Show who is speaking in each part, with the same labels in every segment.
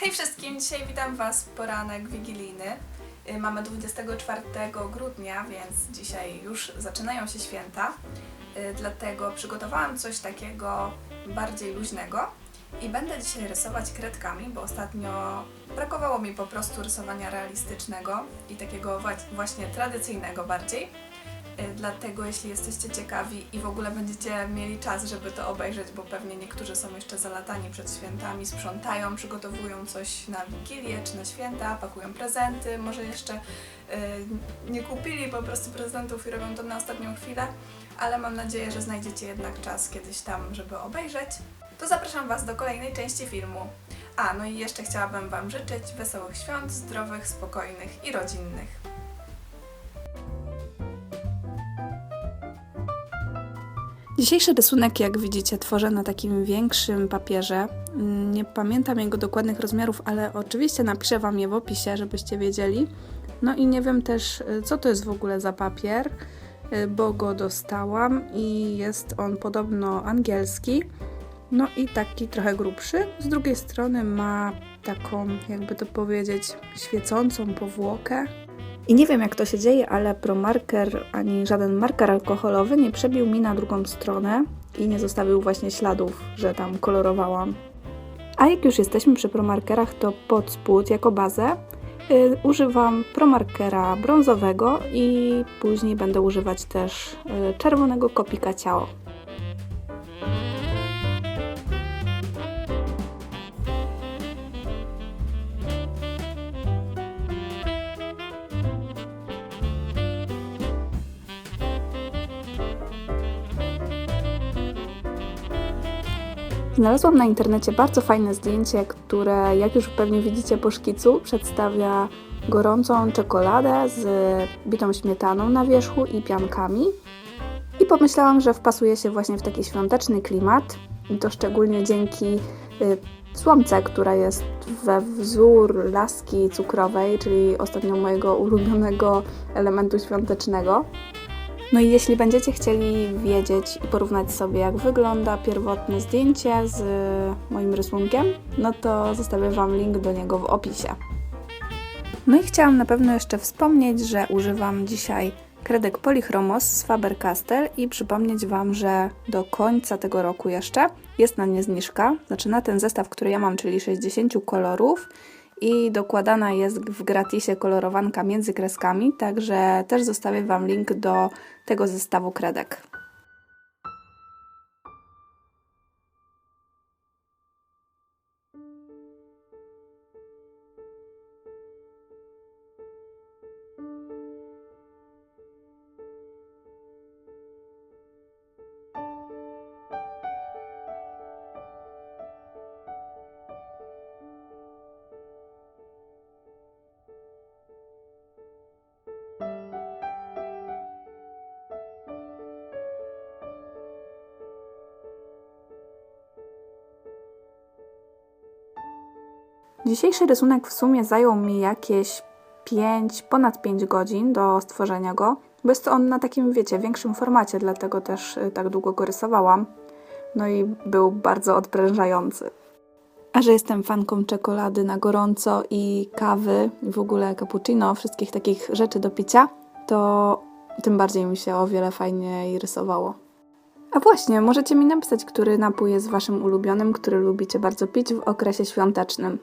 Speaker 1: Hej wszystkim, dzisiaj witam Was w poranek wigilijny. Y, Mamy 24 grudnia, więc dzisiaj już zaczynają się święta. Y, Dlatego przygotowałam coś takiego bardziej luźnego i będę dzisiaj rysować kredkami, bo ostatnio brakowało mi po prostu rysowania realistycznego i takiego właśnie tradycyjnego bardziej. Y, Dlatego jeśli jesteście ciekawi i w ogóle będziecie mieli czas, żeby to obejrzeć, bo pewnie niektórzy są jeszcze zalatani przed świętami, sprzątają, przygotowują coś na Wigilię czy na święta, pakują prezenty, może jeszcze y, nie kupili po prostu prezentów i robią to na ostatnią chwilę, ale mam nadzieję, że znajdziecie jednak czas kiedyś tam, żeby obejrzeć. To zapraszam Was do kolejnej części filmu. A, no i jeszcze chciałabym Wam życzyć wesołych świąt, zdrowych, spokojnych i rodzinnych. Dzisiejszy rysunek, jak widzicie, tworzę na takim większym papierze. Mm, Nie pamiętam jego dokładnych rozmiarów, ale oczywiście napiszę Wam je w opisie, żebyście wiedzieli. No i nie wiem też, y, co to jest w ogóle za papier, y, bo go dostałam i jest on podobno angielski. No i taki trochę grubszy. Z drugiej strony ma taką, jakby to powiedzieć, świecącą powłokę. I nie wiem jak to się dzieje, ale promarker ani żaden marker alkoholowy nie przebił mi na drugą stronę i nie zostawił właśnie śladów, że tam kolorowałam. A jak już jesteśmy przy promarkerach, to pod spód jako bazę y, używam promarkera brązowego i później będę używać też y, czerwonego kopika ciało. Znalazłam na internecie bardzo fajne zdjęcie, które, jak już pewnie widzicie po szkicu, przedstawia gorącą czekoladę z bitą śmietaną na wierzchu i piankami. I pomyślałam, że wpasuje się właśnie w taki świąteczny klimat. I to szczególnie dzięki y, słomce, która jest we wzór laski cukrowej, czyli ostatnio mojego ulubionego elementu świątecznego. No i jeśli będziecie chcieli wiedzieć i porównać sobie, jak wygląda pierwotne zdjęcie z moim rysunkiem, no to zostawię Wam link do niego w opisie. No i chciałam na pewno jeszcze wspomnieć, że używam dzisiaj kredek Polychromos z Faber-Castell i przypomnieć Wam, że do końca tego roku jeszcze jest na nie zniżka. Znaczy na ten zestaw, który ja mam, czyli 60 kolorów i dokładana jest w gratisie kolorowanka między kreskami, także też zostawię Wam link do tego zestawu kredek. Dzisiejszy rysunek w sumie zajął mi jakieś 5, ponad 5 godzin do stworzenia go, bo jest on na takim, wiecie, większym formacie, dlatego też y, tak długo go rysowałam. No i był bardzo odprężający. A że jestem fanką czekolady na gorąco i kawy, w ogóle cappuccino, wszystkich takich rzeczy do picia, to tym bardziej mi się o wiele fajniej rysowało. A właśnie, możecie mi napisać, który napój jest waszym ulubionym, który lubicie bardzo pić w okresie świątecznym.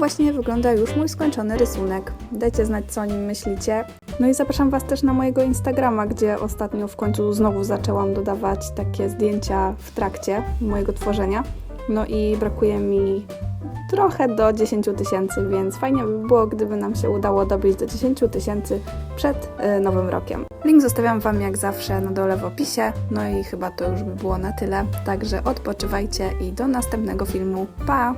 Speaker 1: Właśnie wygląda już mój skończony rysunek. Dajcie znać, co o nim myślicie. No i zapraszam Was też na mojego Instagrama, gdzie ostatnio w końcu znowu zaczęłam dodawać takie zdjęcia w trakcie mojego tworzenia. No i brakuje mi trochę do 10 tysięcy, więc fajnie by było, gdyby nam się udało dobić do 10 tysięcy przed y, nowym rokiem. Link zostawiam Wam jak zawsze na dole w opisie. No i chyba to już by było na tyle. Także odpoczywajcie i do następnego filmu. Pa!